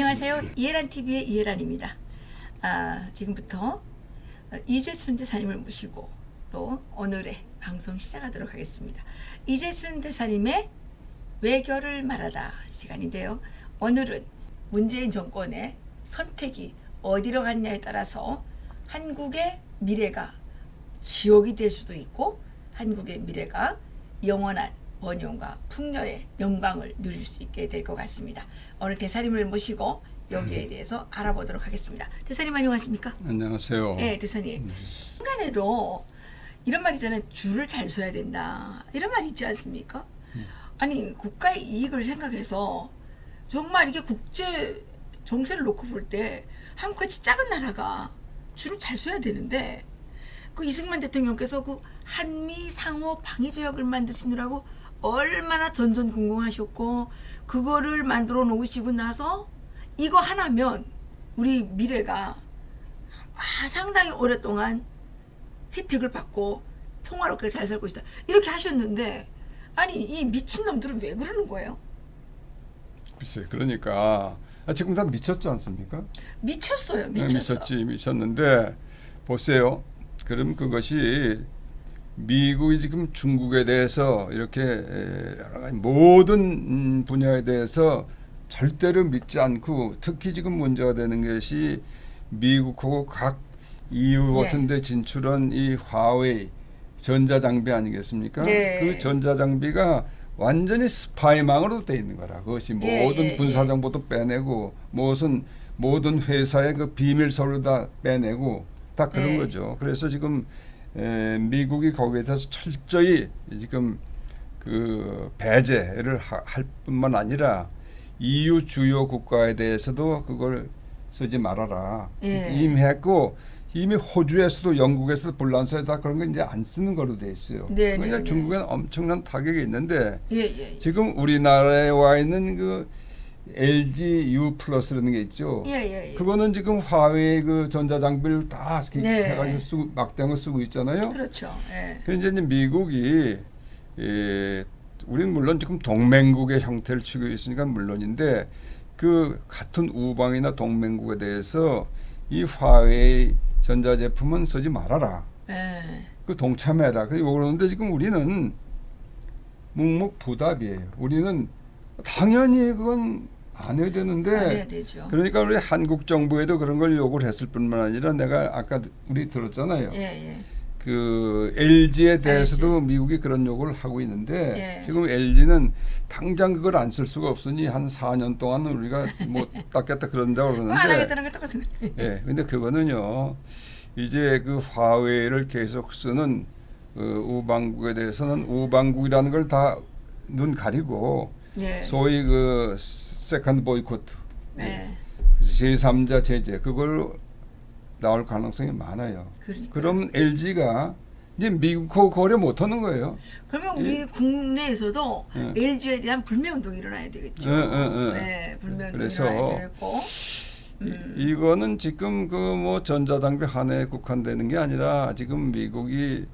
안녕하세요. 이해란 TV의 이해란입니다. 아, 지금부터 이재순 대사님을 모시고 또 오늘의 방송 시작하도록 하겠습니다. 이재순 대사님의 외교를 말하다 시간인데요. 오늘은 문재인 정권의 선택이 어디로 갔냐에 따라서 한국의 미래가 지옥이 될 수도 있고 한국의 미래가 영원한 번영과 풍요의 영광을 누릴 수 있게 될 것 같습니다. 오늘 대사님을 모시고 여기에 대해서 알아보도록 하겠습니다. 대사님 안녕하십니까? 안녕하세요. 네, 대사님. 순간에도 이런 말 있잖아요. 줄을 잘 서야 된다. 이런 말 있지 않습니까? 아니, 국가의 이익을 생각해서 정말 이게 국제 정세를 놓고 볼 때 한국같이 작은 나라가 줄을 잘 서야 되는데 그 이승만 대통령께서 그 한미 상호 방위 조약을 만드시느라고 얼마나 전전긍긍하셨고 그거를 만들어 놓으시고 나서 이거 하나면 우리 미래가 아, 상당히 오랫동안 혜택을 받고 평화롭게 잘 살 것이다 이렇게 하셨는데 아니 이 미친 놈들은 왜 그러는 거예요? 글쎄, 그러니까 아, 지금 다 미쳤지 않습니까? 미쳤어요, 네, 미쳤어. 미쳤지, 미쳤는데 보세요. 그럼 그것이 미국이 지금 중국에 대해서 이렇게 에, 여러 가지 모든 음, 분야에 대해서 절대로 믿지 않고 특히 지금 문제가 되는 것이 미국하고 각 EU 네. 같은 데 진출한 이 화웨이 전자장비 아니겠습니까? 네. 그 전자장비가 완전히 스파이망으로 돼 있는 거라. 그것이 예, 모든 예, 군사 예. 정보도 빼내고 무슨 모든 회사의 그 비밀 서류 다 빼내고 다 그런 네. 거죠. 그래서 지금 에, 미국이 거기에 대해서 철저히 지금 그 배제를 하- 할 뿐만 아니라 EU 주요 국가에 대해서도 그걸 쓰지 말아라. 예. 이미 했고 이미 호주에서도 영국에서도 불란서에 다 그런 거 이제 안 쓰는 거로 돼 있어요. 네, 그러니까 네, 네. 중국에는 엄청난 타격이 있는데 예, 예. 예. 지금 우리나라에 와 있는 그 LG U 플러스라는 게 있죠. 예, 예, 예. 그거는 지금 화웨이 그 전자 장비를 다 이렇게 네. 해가지고 쓰고 막대한 거 쓰고 있잖아요. 그렇죠. 예. 그래서 이제 미국이 예, 우리는 물론 지금 동맹국의 형태를 취고 있으니까 물론인데 그 같은 우방이나 동맹국에 대해서 이 화웨이 전자 제품은 쓰지 말아라. 예. 그 동참해라. 그리고 그러는데 지금 우리는 묵묵부답이에요. 우리는 당연히 그건 안 해야 되는데 안 해야 되죠. 그러니까 우리 한국 정부에도 그런 걸 요구를 했을 뿐만 아니라 내가 아까 우리 들었잖아요. 예, 예. 그 LG에 대해서도 미국이 그런 요구를 하고 있는데 예. 지금 LG는 당장 그걸 안 쓸 수가 없으니 한 4년 동안 우리가 못 닦겠다 그런다고 안 그러는데 하겠다는 게 똑같은 거예요. 예, 근데 그거는요, 이제 그 화웨이를 계속 쓰는 그 우방국에 대해서는 우방국이라는 걸 다 눈 가리고 예. 소위 그 세컨드 보이코트, 예. 제3자 제재 그걸 나올 가능성이 많아요. 그러니까. 그럼 LG가 이제 미국하고 거래 못 하는 거예요. 그러면 우리 국내에서도 예. LG에 대한 불매 운동이 일어나야 되겠죠. 예, 예, 예. 네, 불매 운동이 그래서 일어나야 되겠고. 음. 이- 이거는 지금 그 뭐 전자장비 하나에 국한되는 게 아니라 지금 미국이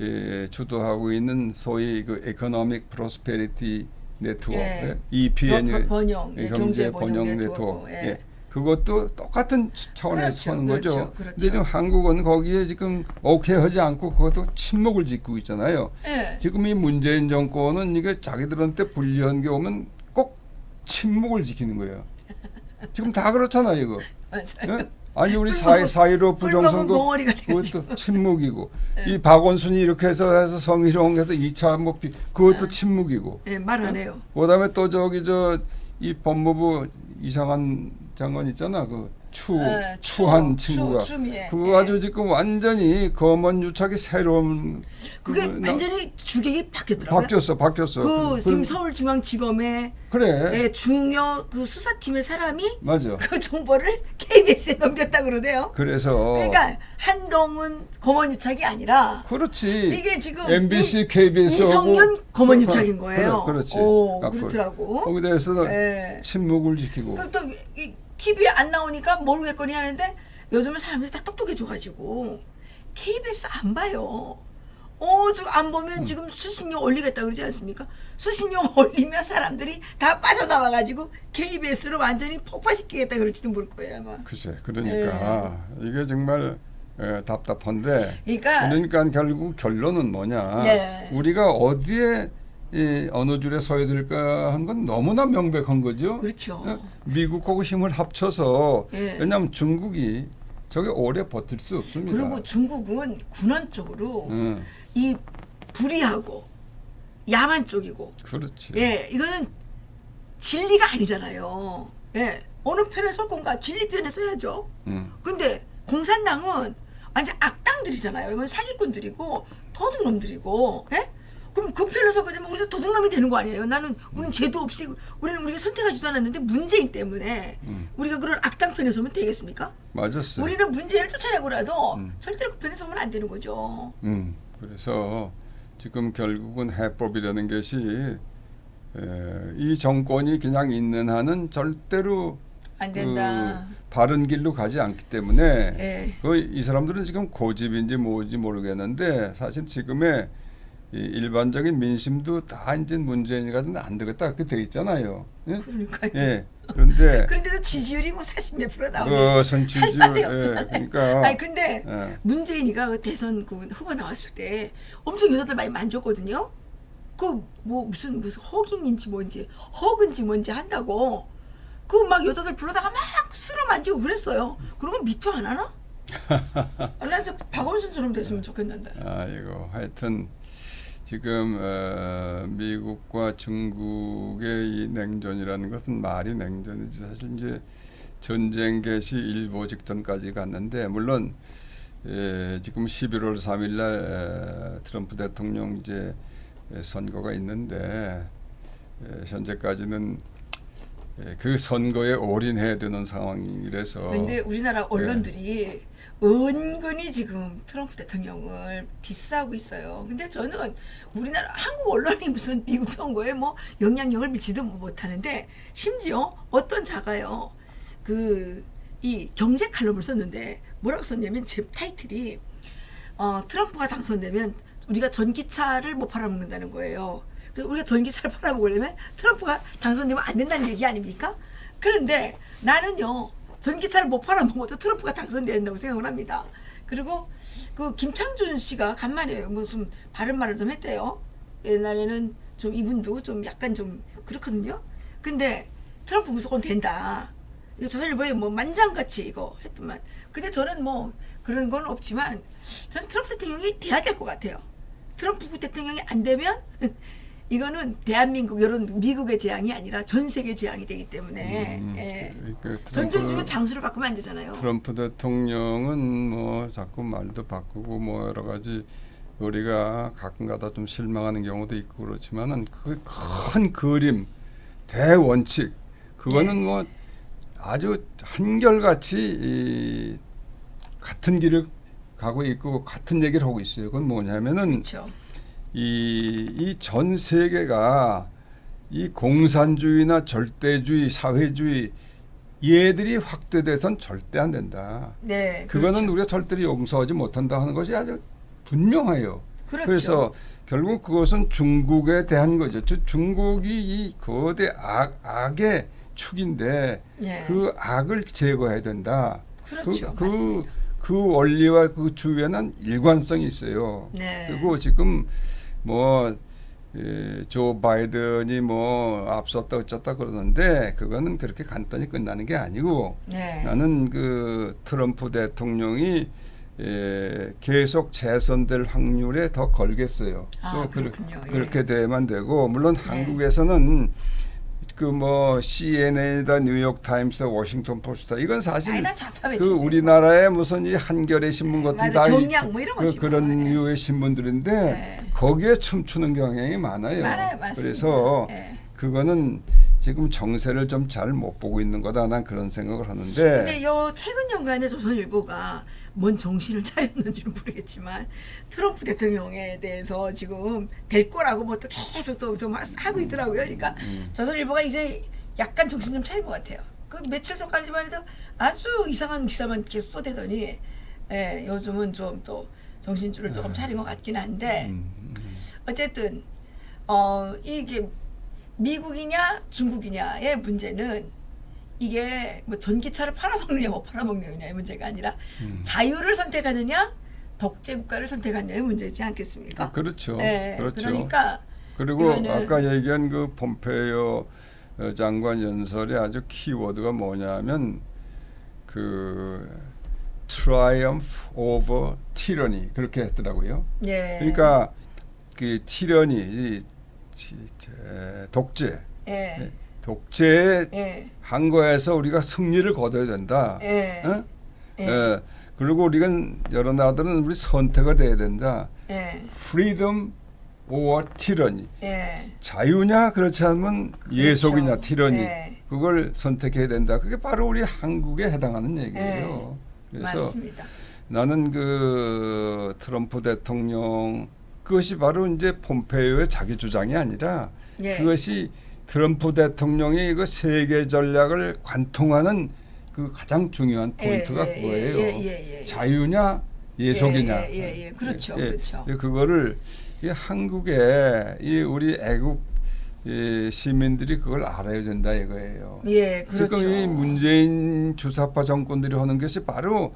예, 주도하고 있는 소위 그 에코노믹 프로스페리티 네트워크 예. EPN 번- 번영, 예, 경제 번영 네트워크, 예. 예. 그것도 똑같은 차원에서 그렇죠, 하는 거죠. 그렇죠, 그렇죠. 근데 지금 한국은 거기에 지금 오케이 하지 않고 그것도 침묵을 짓고 있잖아요. 예. 지금 이 문재인 정권은 이게 자기들한테 불리한 게 오면 꼭 침묵을 지키는 거예요. 지금 다 그렇잖아요, 이거. 맞아요. 예? 아니 우리 뿔 사이 사이로 부정선거. 그것도 침묵이고 예. 이 박원순이 이렇게 해서 해서 성희롱 해서 2차 목피 그것도 예. 침묵이고 예, 말안 해요. 그다음에 또 저기 저 이 법무부 이상한 장관 있잖아 그 추 예, 추한 추, 친구가 추, 추미애. 그거 예. 가지고 지금 완전히 검언 유착이 새로운 그게 나- 완전히 주객이 바뀌었더라고요. 바뀌었어 바뀌었어 그 지금 그럼- 서울중앙지검의 그래 예, 중요 그 수사팀의 사람이 맞아 그 정보를 KBS에 넘겼다 그러네요. 그래서 그러니까 한동훈 검언유착이 아니라 그렇지 이게 지금 MBC, 이- KBS 하고 이성윤 검언유착인 거예요. 그래, 그렇지. 오, 앞으로. 그렇더라고. 거기에 대해서는 예. 침묵을 지키고 그럼 또이 TV에 안 나오니까 모르겠거니 하는데 요즘은 사람들이 다 똑똑해져가지고 KBS 안 봐요. 어, 지금 안 보면 지금 수신료 올리겠다 그러지 않습니까? 수신료 올리면 사람들이 다 빠져나와가지고 KBS로 완전히 폭파시키겠다 그럴지도 모를 거예요 아마. 글쎄, 그러니까 이게 정말 에, 답답한데. 그러니까 그러니까 결국 결론은 뭐냐? 네. 우리가 어디에 이 어느 줄에 서야 될까 한 건 너무나 명백한 거죠. 그렇죠. 어? 미국하고 힘을 합쳐서 예. 왜냐하면 중국이 저게 오래 버틸 수 없습니다. 그리고 중국은 군원적으로 응, 이 불의하고 야만 쪽이고 그렇지. 예 이거는 진리가 아니잖아요. 예 어느 편에 설 건가 진리 편에 서야죠. 응. 근데 공산당은 완전 악당들이잖아요. 이건 사기꾼들이고 도둑놈들이고, 예? 그럼 그 편을 서게 되면 우리도 도둑놈이 되는 거 아니에요? 나는 우리는 죄도 없이 우리는 우리가 선택하지도 않았는데 문재인 때문에 음. 우리가 그런 악당 편에 서면 되겠습니까? 맞았어. 우리는 문재인을 쫓아내고라도 음. 절대로 그 편에 서면 안 되는 거죠. 음, 그래서 지금 결국은 해법이라는 것이 에, 이 정권이 그냥 있는 한은 절대로 안 된다. 그 바른 길로 가지 않기 때문에 예. 그이 사람들은 지금 고집인지 뭐인지 모르겠는데 사실 지금의 이 일반적인 민심도 다 이제 문재인이 가든 안 되겠다 그렇게 돼 있잖아요. 예? 그러니까요. 예. 그런데 그런데도 지지율이 뭐 40몇 프로 나오네. 무슨 지지율 할 말이 예. 그러니까 아니 근데 예. 문재인이가 그 대선 그 후보 나왔을 때 엄청 여자들 많이 만졌거든요. 그 뭐 무슨 무슨 허깅인지 뭔지 허근지 뭔지 한다고 그 막 여자들 불러다가 막 쓸어 만지고 그랬어요. 그런 건 미투 안 하나? 아, 난 박원순처럼 됐으면 좋겠는데. 아이고 하여튼 지금 어, 미국과 중국의 이 냉전이라는 것은 말이 냉전이지 사실 이제 전쟁 개시 일보 직전까지 갔는데 물론 예, 지금 11월 3일 날 에, 트럼프 대통령 이제 에, 선거가 있는데 에, 현재까지는 에, 그 선거에 올인해야 되는 상황이라서 근데 우리나라 네. 언론들이 은근히 지금 트럼프 대통령을 디스하고 있어요. 근데 저는 우리나라 한국 언론이 무슨 미국 선거에 뭐 영향력을 미치도 못하는데 심지어 어떤 자가요 그 이 경제 칼럼을 썼는데 뭐라고 썼냐면 제 타이틀이 어, 트럼프가 당선되면 우리가 전기차를 못 팔아먹는다는 거예요. 우리가 전기차를 팔아먹으려면 트럼프가 당선되면 안 된다는 얘기 아닙니까? 그런데 나는요 전기차를 못 팔아먹어도 트럼프가 당선돼야 된다고 생각을 합니다. 그리고 그 김창준 씨가 간만에 무슨 바른 말을 좀 했대요. 옛날에는 좀 이분도 좀 약간 좀 그렇거든요. 근데 트럼프 무조건 된다. 이거 조선일보에 뭐 만장같이 이거 했더만. 근데 저는 뭐 그런 건 없지만 저는 트럼프 대통령이 돼야 될 것 같아요. 트럼프 대통령이 안 되면 이거는 대한민국 이런 미국의 재앙이 아니라 전 세계 재앙이 되기 때문에 음, 예. 그 전쟁 중에 장수를 바꾸면 안 되잖아요. 트럼프 대통령은 뭐 자꾸 말도 바꾸고 뭐 여러 가지 우리가 가끔가다 좀 실망하는 경우도 있고 그렇지만은 그 큰 그림 대원칙 그거는 네. 뭐 아주 한결같이 이 같은 길을 가고 있고 같은 얘기를 하고 있어요. 그건 뭐냐면은 그렇죠. 이전 세계가 이 공산주의나 절대주의, 사회주의 얘들이 확대돼선 절대 안 된다. 네. 그거는 그렇죠. 우리가 절대로 용서하지 못한다 하는 것이 아주 분명해요. 그렇죠. 그래서 결국 그것은 중국에 대한 거죠. 즉, 중국이 이 거대 악, 악의 축인데 예. 그 악을 제거해야 된다. 그렇죠. 그, 그. 그 원리와 그 주위에는 일관성이 있어요. 네. 그리고 지금 뭐, 예, 조 바이든이 뭐 앞섰다 어쩌다 그러는데 그거는 그렇게 간단히 끝나는 게 아니고 네. 나는 그 트럼프 대통령이 예, 계속 재선될 확률에 더 걸겠어요. 아, 또 그렇- 그렇군요. 예. 그렇게 돼야만 되고 물론 네. 한국에서는 그뭐 CNN이다, 뉴욕 타임스다, 워싱턴 포스트다 이건 사실. 그 우리나라의 무슨 이 한겨레 신문 같은 맞아, 다뭐 이런 그, 뭐. 그런 네. 류의 신문들인데 네. 거기에 춤추는 경향이 많아요. 많아요, 맞습니다. 그래서 네. 그거는 지금 정세를 좀 잘 못 보고 있는 거다 난 그런 생각을 하는데 근데 요 최근 연간에 조선일보가 뭔 정신을 차렸는지는 모르겠지만 트럼프 대통령에 대해서 지금 될 거라고 뭐 또 계속 또 좀 하고 있더라고요. 그러니까 음. 조선일보가 이제 약간 정신 좀 차린 것 같아요. 그 며칠 전까지만 해도 아주 이상한 기사만 계속 쏟아대더니 예, 요즘은 좀 또 정신줄을 조금 차린 것 같긴 한데 음, 어쨌든 어 이게 미국이냐 중국이냐의 문제는 이게 뭐 전기차를 팔아먹느냐 못 팔아먹느냐의 문제가 아니라 음. 자유를 선택하느냐 독재 국가를 선택하느냐의 문제지 않겠습니까? 아, 그렇죠. 네, 그렇죠. 그러니까 그리고 아까 얘기한 그 폼페이오 어, 장관 연설의 아주 키워드가 뭐냐면 그 triumph over tyranny 그렇게 했더라고요. 예. 그러니까 그 티러니 독재 예. 독재에 예. 한 거에서 우리가 승리를 거둬야 된다. 예. 어? 예. 예. 그리고 우리가 여러 나라들은 우리 선택을 해야 된다. 예. freedom or tyranny. 예. 자유냐 그렇지 않으면 예속이냐 티러니 네. 그걸 선택해야 된다. 그게 바로 우리 한국에 해당하는 얘기예요. 그래서 네. 맞습니다. 나는 그 트럼프 대통령 그것이 바로 이제 폼페이오의 자기 주장이 아니라 예. 그것이 트럼프 대통령이 그 세계 전략을 관통하는 그 가장 중요한 포인트가 예, 예, 그거예요. 예, 예, 예, 예. 자유냐 예속이냐. 예, 예, 예, 예. 그렇죠, 그렇죠. 예, 그거를 이 한국에 이 우리 애국 이 시민들이 그걸 알아야 된다 이거예요. 예, 그렇죠. 지금 이 문재인 주사파 정권들이 하는 것이 바로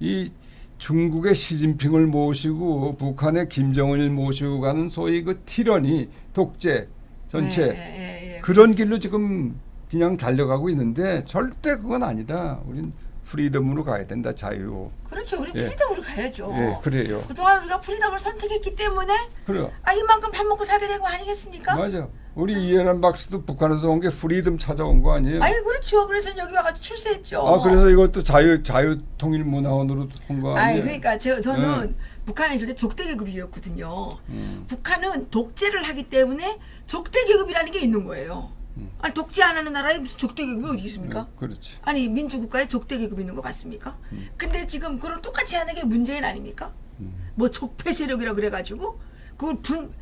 이 중국의 시진핑을 모시고 북한의 김정은을 모시고 가는 소위 그 티러니 독재 전체 예, 예, 예, 그런 길로 지금 그냥 달려가고 있는데 절대 그건 아니다. 우린 프리덤으로 가야 된다. 자유. 그렇죠. 우리 예. 프리덤으로 가야죠. 예, 그래요. 그동안 우리가 프리덤을 선택했기 때문에 그래. 아 이만큼 밥 먹고 살게 된 거 아니겠습니까? 맞아. 우리 이해란 박사도 북한에서 온 게 프리덤 찾아온 거 아니에요? 아니 그렇죠. 그래서 여기 와가지고 출세했죠. 아 그래서 이것도 자유 자유 통일 문화원으로 한거 아니 아니에요? 그러니까 저, 저는 네. 북한에 있을 때 적대 계급이었거든요. 음. 북한은 독재를 하기 때문에 적대 계급이라는 게 있는 거예요. 음. 아니 독재 안 하는 나라에 무슨 적대 계급이 어디 있습니까? 음, 그렇지. 아니 민주국가에 적대 계급이 있는 거 맞습니까? 음. 근데 지금 그걸 똑같이 하는 게 문재인 아닙니까? 음. 뭐 적폐 세력이라 그래가지고 그걸 분,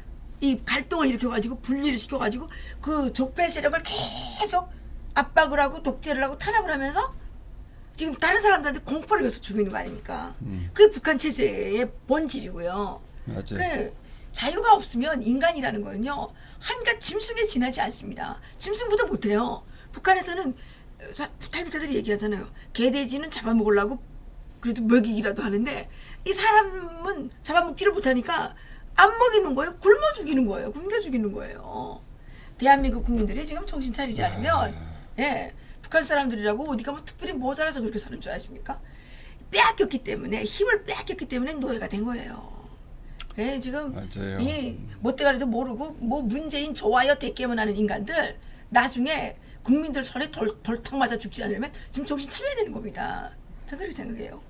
이 갈등을 일으켜가지고 분리를 시켜가지고 그 적폐 세력을 계속 압박을 하고 독재를 하고 탄압을 하면서 지금 다른 사람들한테 공포를 줘서 죽이는 거 아닙니까? 음. 그게 북한 체제의 본질이고요. 맞아요. 그 자유가 없으면 인간이라는 거는요 한갓 짐승에 지나지 않습니다. 짐승보다 못해요. 북한에서는 사- 탈북자들이 얘기하잖아요. 개돼지는 잡아먹으려고 그래도 먹이기라도 하는데 이 사람은 잡아먹지를 못하니까 안 먹이는 거예요. 굶어 죽이는 거예요. 굶겨 죽이는 거예요. 대한민국 국민들이 지금 정신 차리지 않으면 예 북한 사람들이라고 어디가 뭐 특별히 모자라서 그렇게 사는 줄 아십니까? 빼앗겼기 때문에 힘을 빼앗겼기 때문에 노예가 된 거예요. 예, 지금 맞아요. 이 못대가리도 모르고 뭐 문재인 좋아요 대깨만 하는 인간들 나중에 국민들 손에 덜, 덜탕 맞아 죽지 않으려면 지금 정신 차려야 되는 겁니다. 저 그렇게 생각해요.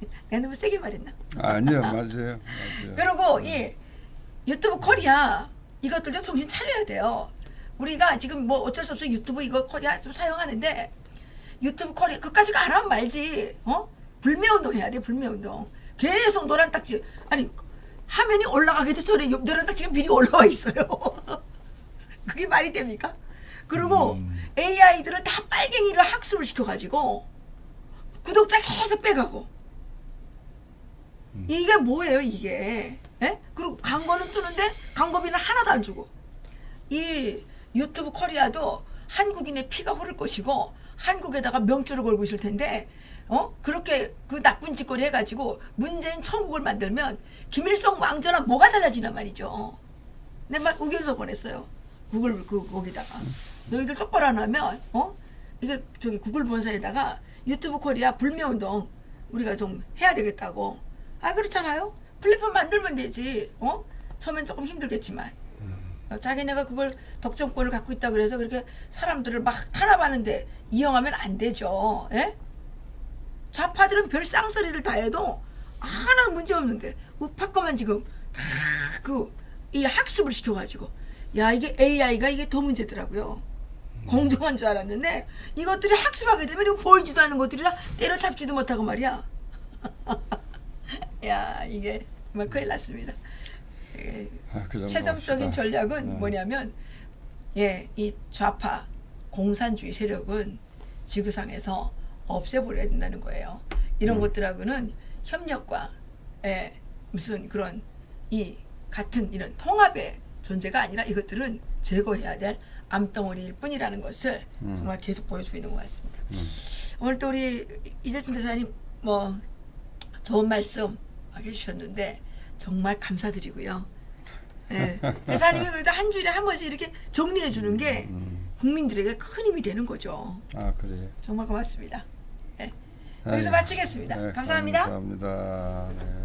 내가 너무 세게 말했나? 아니요, 맞아요, 맞아요. 그리고 이 유튜브 코리아 이것들도 정신 차려야 돼요. 우리가 지금 뭐 어쩔 수 없어 유튜브 이거 코리아 좀 사용하는데 유튜브 코리아 그까지 안 하면 말지. 어? 불매 운동 해야 돼. 불매 운동. 계속 노란 딱지 아니 화면이 올라가기도 전에 옆 노란 딱지가 미리 올라와 있어요. 그게 말이 됩니까? 그리고 음. AI들을 다 빨갱이를 학습을 시켜가지고 구독자 계속 빼가고 이게 뭐예요 이게 예? 그리고 광고는 뜨는데 광고비는 하나도 안 주고 이 유튜브 코리아도 한국인의 피가 흐를 것이고 한국에다가 명초를 걸고 있을 텐데 어? 그렇게 그 나쁜 짓거리 해가지고 문재인 천국을 만들면 김일성 왕조랑 뭐가 달라지나 말이죠. 내가 막 우겨서 보냈어요. 구글 그 거기다가. 너희들 똑바로 안 하면 어? 이제 저기 구글 본사에다가 유튜브 코리아 불매운동 우리가 좀 해야 되겠다고. 아 그렇잖아요. 플랫폼 만들면 되지. 어? 처음엔 조금 힘들겠지만. 어, 자기네가 그걸 독점권을 갖고 있다 그래서 그렇게 사람들을 막 탄압하는데 이용하면 안 되죠. 예? 좌파들은 별 쌍소리를 다 해도 하나 문제 없는데 우파 거만 지금 다 그 이 학습을 시켜가지고 야 이게 AI가 이게 더 문제더라고요. 공정한 줄 알았는데 이것들이 학습하게 되면 이거 보이지도 않는 것들이라 때려잡지도 못하고 말이야. 야 이게 정말 큰일 났습니다. 예, 아, 그 최종적인. 전략은 네. 뭐냐면 예, 이 좌파 공산주의 세력은 지구상에서 없애버려야 된다는 거예요. 이런 음. 것들하고는 협력과 예, 무슨 그런 이 같은 이런 통합의 존재가 아니라 이것들은 제거해야 될 암덩어리일 뿐이라는 것을 음. 정말 계속 보여주고 있는 것 같습니다. 오늘 또 우리 이재준 대사님 뭐 좋은 말씀 막 해주셨는데 정말 감사드리고요. 예. 대사님이 그래도 한 주일에 한 번씩 이렇게 정리해 주는 게 음. 국민들에게 큰 힘이 되는 거죠. 아 그래. 정말 고맙습니다. 예. 여기서 마치겠습니다. 네, 감사합니다. 감사합니다. 네.